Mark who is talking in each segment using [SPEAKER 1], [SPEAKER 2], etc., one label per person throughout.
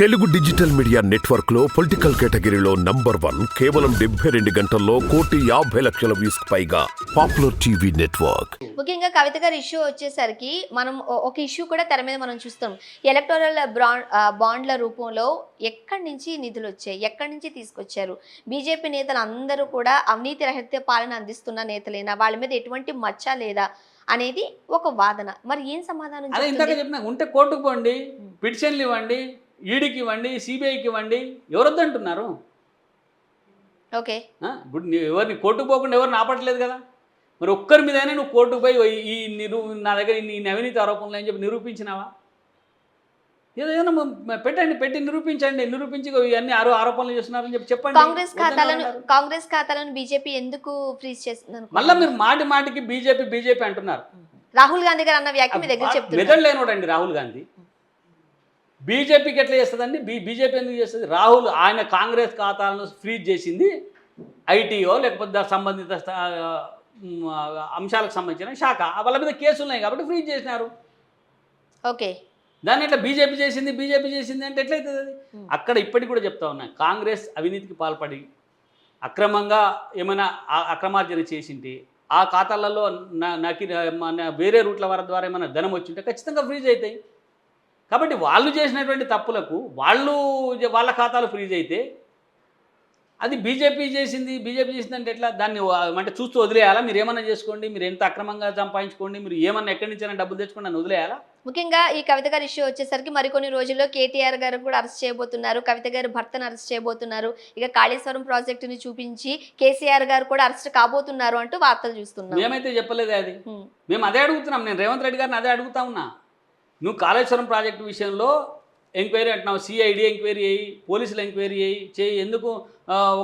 [SPEAKER 1] Telugu digital media నెట్వర్క్లో political కేటగిరీలో number one కేవలం డెబ్బై రెండు గంటల్లో కోటి యాభై లక్షల వ్యూస్ పైగా పాపులర్ టీవీ నెట్వర్క్.
[SPEAKER 2] ముఖ్యంగా కవిత గారి ఇష్యూ వచ్చేసరికి మనం ఒక ఇష్యూ కూడా తెర మీద మనం చూస్తాం. ఎలక్టోరల్ బ్రాండ్ బాండ్ల రూపంలో ఎక్కడి నుంచి నిధులు వచ్చాయి? ఎక్కడి నుంచి తీసుకొచ్చారు? బీజేపీ నేతలు అందరూ కూడా అవినీతి రహిత పాలన అందిస్తున్న నేతలేనా? వాళ్ళ మీద ఎటువంటి మచ్చ లేదా అనేది ఒక వాదన. మరి ఏం సమాధానం
[SPEAKER 3] ఉంటే కోర్టుకు పోండి పిటిషన్లు ఇవ్వండి ఈడీకి ఇవ్వండి సిబిఐకి ఇవ్వండి ఎవరొద్దంటున్నారు?
[SPEAKER 2] ఓకే?
[SPEAKER 3] ఇప్పుడు నీ- ఎవరిని కోర్టుకు పోకుండా ఎవరిని ఆపట్లేదు కదా? మరి ఒక్కరి మీదైనా నువ్వు కోర్టుకు పోయి "ఓ, ఈ నిరూ నా దగ్గర ఈ అవినీతి ఆరోపణలు అని చెప్పి నిరూపించినావా? ఏదైనా పెట్టండి పెట్టి నిరూపించండి నిరూపించి "ఓ, ఇవన్నీ ఆరో ఆరోపణలు చేస్తున్నారని చెప్పి చెప్పండి.
[SPEAKER 2] కాంగ్రెస్ ఖాతాలను? కాంగ్రెస్ ఖాతాలను బీజేపీ ఎందుకు ఫ్రీజ్ చేస్తుంది
[SPEAKER 3] మళ్ళా మీరు మాటి మాటికి బీజేపీ బీజేపీ అంటున్నారు.
[SPEAKER 2] రాహుల్ గాంధీ గారు అన్న వ్యాఖ్య మీ దగ్గర చెప్తున్నారు.
[SPEAKER 3] మెదడు లేనోడండి రాహుల్ గాంధీ. బీజేపీకి ఎట్లా చేస్తుందండి? బీ బీజేపీ ఎందుకు చేస్తుంది? రాహుల్ ఆయన కాంగ్రెస్ ఖాతాలను ఫ్రీజ్ చేసింది ఐటీఓ లేకపోతే దానికి సంబంధిత అంశాలకు సంబంధించిన శాఖ. వాళ్ళ మీద కేసులు ఉన్నాయి కాబట్టి ఫ్రీజ్ చేసినారు.
[SPEAKER 2] ఓకే.
[SPEAKER 3] దాన్ని ఎట్లా బీజేపీ చేసింది? బీజేపీ చేసింది అంటే ఎట్లయితుంది అది. అక్కడ ఇప్పటికి కూడా చెప్తా ఉన్నా కాంగ్రెస్ అవినీతికి పాల్పడి అక్రమంగా ఏమైనా అక్రమార్జన చేసింటే ఆ ఖాతాలలో నా- నాకు వేరే రూట్ల వారి ద్వారా ఏమైనా ధనం వచ్చింటే ఖచ్చితంగా ఫ్రీజ్ అవుతాయి కాబట్టి వాళ్ళు చేసినటువంటి తప్పులకు వాళ్ళు వాళ్ళ ఖాతాలు ఫ్రీజ్ అయితే అది బీజేపీ చేసింది బీజేపీ చేసింది అంటే ఎట్లా? దాన్ని అంటే చూస్తూ వదిలేయాలా? మీరు ఏమన్నా చేసుకోండి మీరు ఎంత అక్రమంగా సంపాదించుకోండి మీరు ఏమన్నా ఎక్కడి నుంచైనా డబ్బులు తెచ్చుకోండి అని వదిలేయాలా?
[SPEAKER 2] ముఖ్యంగా ఈ కవిత గారి ఇష్యూ వచ్చేసరికి మరికొన్ని రోజుల్లో కేటీఆర్ గారు కూడా అరెస్ట్ చేయబోతున్నారు. కవిత గారు భర్తను అరెస్ట్ చేయబోతున్నారు. ఇక కాళేశ్వరం ప్రాజెక్టుని చూపించి కేసీఆర్ గారు కూడా అరెస్ట్ కాబోతున్నారు అంటూ వార్తలు చూస్తున్నాం.
[SPEAKER 3] మేమైతే చెప్పలేదే అది. మేము అదే అడుగుతున్నాం. నేను రేవంత్ రెడ్డి గారిని అదే అడుగుతా ఉన్నా. నువ్వు కాళేశ్వరం ప్రాజెక్టు విషయంలో ఎంక్వైరీ అంటున్నావు. సిఐడి ఎంక్వైరీ అయ్యి పోలీసులు ఎంక్వైరీ అయ్యి చేయి. ఎందుకు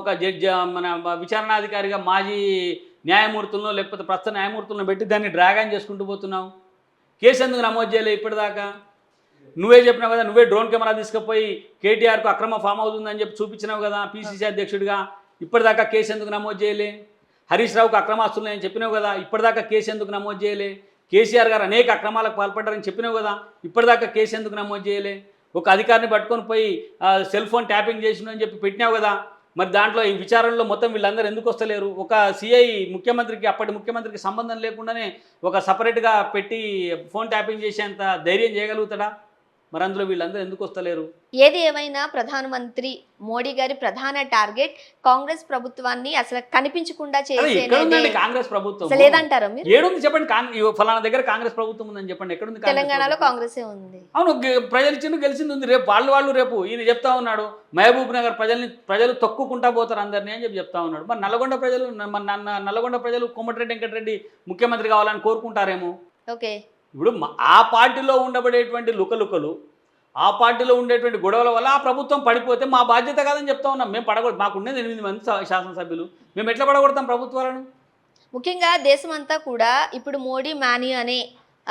[SPEAKER 3] ఒక జడ్జి మన విచారణాధికారిగా మాజీ న్యాయమూర్తులను లేకపోతే ప్రస్తుత న్యాయమూర్తులను పెట్టి దాన్ని డ్రాగన్ చేసుకుంటూ పోతున్నావు. కేసు ఎందుకు నమోదు చేయలేదు ఇప్పటిదాకా? నువ్వే చెప్పినావు కదా నువ్వే డ్రోన్ కెమెరా తీసుకుపోయి కేటీఆర్కు అక్రమ ఫామ్ అవుతుందని చెప్పి చూపించినావు కదా పీసీసీ అధ్యక్షుడిగా. ఇప్పటిదాకా కేసు ఎందుకు నమోదు చేయలే? హరీష్ రావుకు అక్రమాస్తులు నేను చెప్పినావు కదా ఇప్పటిదాకా కేసు ఎందుకు నమోదు చేయలే? కేసీఆర్ గారు అనేక అక్రమాలకు పాల్పడ్డారని చెప్పినావు కదా ఇప్పటిదాకా కేసు ఎందుకు నమోదు చేయలే? ఒక అధికారిని పట్టుకొని పోయి సెల్ ఫోన్ ట్యాపింగ్ చేసిన అని చెప్పి పెట్టినావు కదా మరి దాంట్లో ఈ విచారణలో మొత్తం వీళ్ళందరూ ఎందుకు వస్తలేరు? ఒక సిఐ ముఖ్యమంత్రికి అప్పటి ముఖ్యమంత్రికి సంబంధం లేకుండానే ఒక సపరేట్గా పెట్టి ఫోన్ ట్యాపింగ్ చేసేంత ధైర్యం చేయగలుగుతాడా? మరి అందులో వీళ్ళందరూ ఎందుకు వస్తలేరు?
[SPEAKER 2] ఏది ఏమైనా ప్రధానమంత్రి మోడీ గారి ప్రధాన టార్గెట్ కాంగ్రెస్ ప్రభుత్వాన్ని అసలు కనిపించకుండా
[SPEAKER 3] అదే ఎక్కడ ఉందండి
[SPEAKER 2] చేసే
[SPEAKER 3] కాంగ్రెస్ ప్రభుత్వం.
[SPEAKER 2] లేదంటారా మీరు?
[SPEAKER 3] ఏడుంది చెప్పండి. ఫలానా దగ్గర కాంగ్రెస్ ప్రభుత్వం ఉందని చెప్పండి. ఎక్కడుంది
[SPEAKER 2] తెలంగాణలో? కాంగ్రెసే ఉంది.
[SPEAKER 3] అవును ప్రజలు ఇచ్చింది గెలిచింది ఉంది. రేపు వాళ్ళు వాళ్ళు రేపు ఈయన చెప్తా ఉన్నాడు మహబూబ్ నగర్ ప్రజల్ని ప్రజలు తొక్కుకుంటా పోతారు అందరినీ అని చెప్పి చెప్తా ఉన్నాడు. మరి నల్గొండ ప్రజలు మన నల్గొండ ప్రజలు కోమటిరెడ్డి వెంకటరెడ్డి ముఖ్యమంత్రి కావాలని కోరుకుంటారేమో?
[SPEAKER 2] ఓకే.
[SPEAKER 3] ఇప్పుడు ఆ పార్టీలో ఉండబడేటువంటి లుకలుకలు ఆ పార్టీలో ఉండేటువంటి గొడవల వల్ల ఆ ప్రభుత్వం పడిపోతే మా బాధ్యత కాదని చెప్తా ఉన్నాం. మేము పడగొడు మాకు ఎనిమిది మంది శాసనసభ్యులు. మేము ఎట్లా పడగొడతాం ప్రభుత్వాలను?
[SPEAKER 2] ముఖ్యంగా దేశమంతా కూడా ఇప్పుడు మోడీ మాని అనే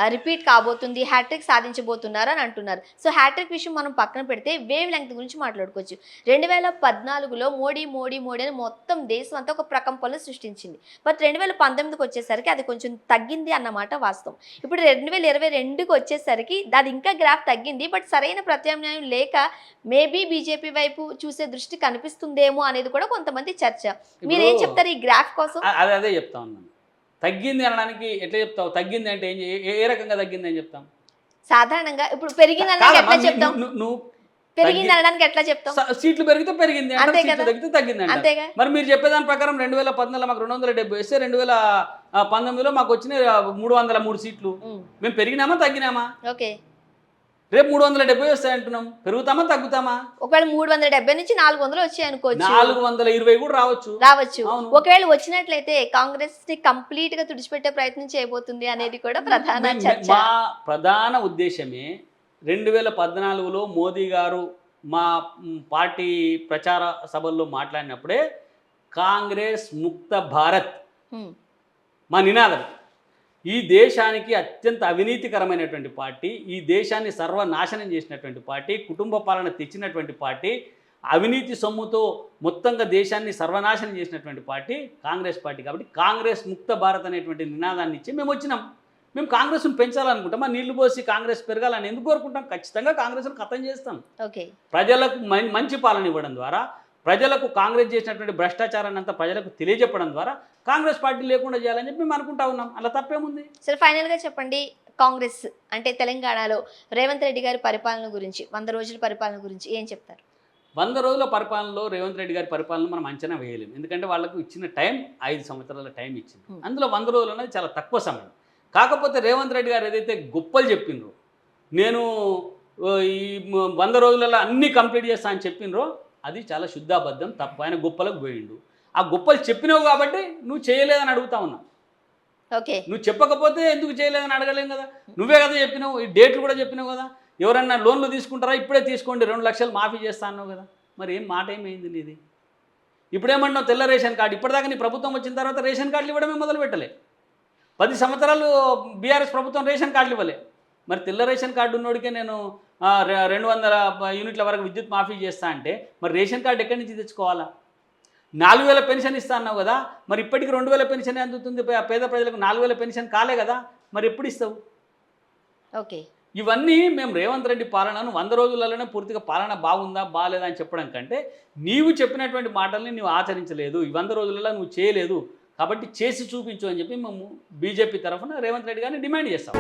[SPEAKER 2] రిపీట్ కాబోతుంది హ్యాట్రిక్ సాధించబోతున్నారు అని అంటున్నారు. సో హ్యాట్రిక్ విషయం మనం పక్కన పెడితే వేవ్ లెంగ్త్ గురించి మాట్లాడుకోవచ్చు. రెండు వేల పద్నాలుగులో మోడీ మోడీ మోడీ అని మొత్తం దేశం అంతా ఒక ప్రకంపనలు సృష్టించింది. బట్ రెండు వేల పంతొమ్మిదికి వచ్చేసరికి అది కొంచెం తగ్గింది అన్నమాట వాస్తవం. ఇప్పుడు రెండు వేల ఇరవై రెండుకి వచ్చేసరికి అది ఇంకా గ్రాఫ్ తగ్గింది. బట్ సరైన ప్రత్యామ్నాయం లేక మేబీ బీజేపీ వైపు చూసే దృష్టి కనిపిస్తుందేమో అనేది కూడా కొంతమంది చర్చ. మీరేం
[SPEAKER 3] ఇప్పుడు-
[SPEAKER 2] చెప్తారు ఈ గ్రాఫ్ కోసం?
[SPEAKER 3] అదే చెప్తా ఉన్నాను. తగ్గింది అనడానికి ఎట్లా చెప్తావు? తగ్గింది అంటే ఏం రకంగా తగ్గింది అని చెప్తాం?
[SPEAKER 2] సాధారణంగా ఇప్పుడు పెరిగింది అనడానికి ఎట్లా చెప్తాం?
[SPEAKER 3] నువ్వు- నువ్వు
[SPEAKER 2] పెరిగింది అనడానికి ఎట్లా చెప్తాం?
[SPEAKER 3] స- సీట్లు పెరిగితే పెరిగింది సీట్లు. తగ్గితే తగ్గింది.
[SPEAKER 2] అంతేగా?
[SPEAKER 3] మరి మీరు చెప్పేదాని ప్రకారం రెండు వేల పద్నాలుగులో మాకు రెండు వందల డెబ్బై వస్తే రెండు వేల పంతొమ్మిదిలో మాకు వచ్చిన మూడు వందల మూడు సీట్లు. మేము పెరిగినామా తగ్గినామా?
[SPEAKER 2] ఓకే.
[SPEAKER 3] రేపు మూడు వందల డెబ్బై వస్తాయి అంటున్నాం. పెరుగుతామా తగ్గుతామా?
[SPEAKER 2] ఒకవేళ మూడు వందల డెబ్బై నుంచి నాలుగు వందలు వచ్చాయి అనుకోవచ్చు.
[SPEAKER 3] నాలుగు వందల ఇరవై కూడా రావచ్చు.
[SPEAKER 2] రావచ్చు.
[SPEAKER 3] అవును.
[SPEAKER 2] ఒకవేళ వచ్చినట్లయితే కాంగ్రెస్ని కంప్లీట్గా తుడిచిపెట్టే ప్రయత్నం చేయబోతుంది అనేది కూడా ప్రధాన చర్చ.
[SPEAKER 3] మా ప్రధాన ఉద్దేశమే రెండు వేల పద్నాలుగులో మోదీ గారు మా పార్టీ ప్రచార సభల్లో మాట్లాడినప్పుడే కాంగ్రెస్ ముక్త భారత్ మా నినాదం. ఈ దేశానికి అత్యంత అవినీతికరమైనటువంటి పార్టీ ఈ దేశాన్ని సర్వనాశనం చేసినటువంటి పార్టీ కుటుంబ పాలన తెచ్చినటువంటి పార్టీ అవినీతి సొమ్ముతో మొత్తంగా దేశాన్ని సర్వనాశనం చేసినటువంటి పార్టీ కాంగ్రెస్ పార్టీ. కాబట్టి కాంగ్రెస్ ముక్త భారత్ అనేటువంటి నినాదాన్ని ఇచ్చి మేము వచ్చినాం. మేము కాంగ్రెస్ను పెంచాలనుకుంటాం. మా నీళ్ళు పోసి కాంగ్రెస్ పెరగాలని ఎందుకు కోరుకుంటాం? ఖచ్చితంగా కాంగ్రెస్ను ఖతం చేస్తాం. ప్రజలకు మంచి పాలన ఇవ్వడం ద్వారా ప్రజలకు కాంగ్రెస్ చేసినటువంటి భ్రష్టాచారాన్ని అంతా ప్రజలకు తెలియజెప్పడం ద్వారా కాంగ్రెస్ పార్టీ లేకుండా చేయాలని చెప్పి మేము అనుకుంటా ఉన్నాం. అలా తప్పేముంది?
[SPEAKER 2] సరే ఫైనల్గా చెప్పండి. కాంగ్రెస్ అంటే తెలంగాణలో రేవంత్ రెడ్డి గారి పరిపాలన గురించి వంద రోజుల పరిపాలన గురించి ఏం చెప్తారు?
[SPEAKER 3] వంద రోజుల పరిపాలనలో రేవంత్ రెడ్డి గారి పరిపాలన మనం అంచనా వేయలేము. ఎందుకంటే వాళ్ళకు ఇచ్చిన టైం ఐదు సంవత్సరాల టైం ఇచ్చింది. అందులో వంద రోజులు అనేది చాలా తక్కువ సమయం. కాకపోతే రేవంత్ రెడ్డి గారు ఏదైతే గొప్పలు చెప్పిండ్రో నేను ఈ వంద రోజులలో అన్నీ కంప్లీట్ చేస్తా అని చెప్పిండ్రో అది చాలా శుద్ధాబద్ధం తప్పు ఆయన గొప్పలకు పోయిండు. ఆ గొప్పలు చెప్పినావు కాబట్టి నువ్వు చేయలేదని అడుగుతా ఉన్నా.
[SPEAKER 2] ఓకే.
[SPEAKER 3] నువ్వు చెప్పకపోతే ఎందుకు చేయలేదని అడగలేం కదా? నువ్వే కదా చెప్పినావు ఈ డేట్లు కూడా చెప్పినావు కదా? ఎవరన్నా లోన్లు తీసుకుంటారా? ఇప్పుడే తీసుకోండి రెండు లక్షలు మాఫీ చేస్తా అన్నావు కదా? మరి ఏం మాట ఏమైంది నీది? ఇప్పుడేమన్నావు తెల్ల రేషన్ కార్డు ఇప్పటిదాకా నీ ప్రభుత్వం వచ్చిన తర్వాత రేషన్ కార్డులు ఇవ్వడమే మొదలు పెట్టలే పది సంవత్సరాలు బీఆర్ఎస్ ప్రభుత్వం రేషన్ కార్డులు ఇవ్వలే. మరి తెల్ల రేషన్ కార్డు ఉన్నోడికే నేను రెండు వందల యూనిట్ల వరకు విద్యుత్ మాఫీ చేస్తా అంటే మరి రేషన్ కార్డు ఎక్కడి నుంచి తెచ్చుకోవాలా? నాలుగు వేల పెన్షన్ ఇస్తా అన్నావు కదా మరి ఇప్పటికి రెండు వేల పెన్షన్ అందుతుంది పేద ప్రజలకు నాలుగు వేల పెన్షన్ కాలే కదా మరి ఎప్పుడు ఇస్తావు?
[SPEAKER 2] ఓకే.
[SPEAKER 3] ఇవన్నీ మేము రేవంత్ రెడ్డి పాలనను వంద రోజులలోనే పూర్తిగా పాలన బాగుందా బాగాలేదా అని చెప్పడం కంటే నీవు చెప్పినటువంటి మాటల్ని నువ్వు ఆచరించలేదు ఈ వంద రోజులలో నువ్వు చేయలేదు కాబట్టి చేసి చూపించు అని చెప్పి మేము బీజేపీ తరఫున రేవంత్ రెడ్డి గారిని డిమాండ్ చేస్తాం.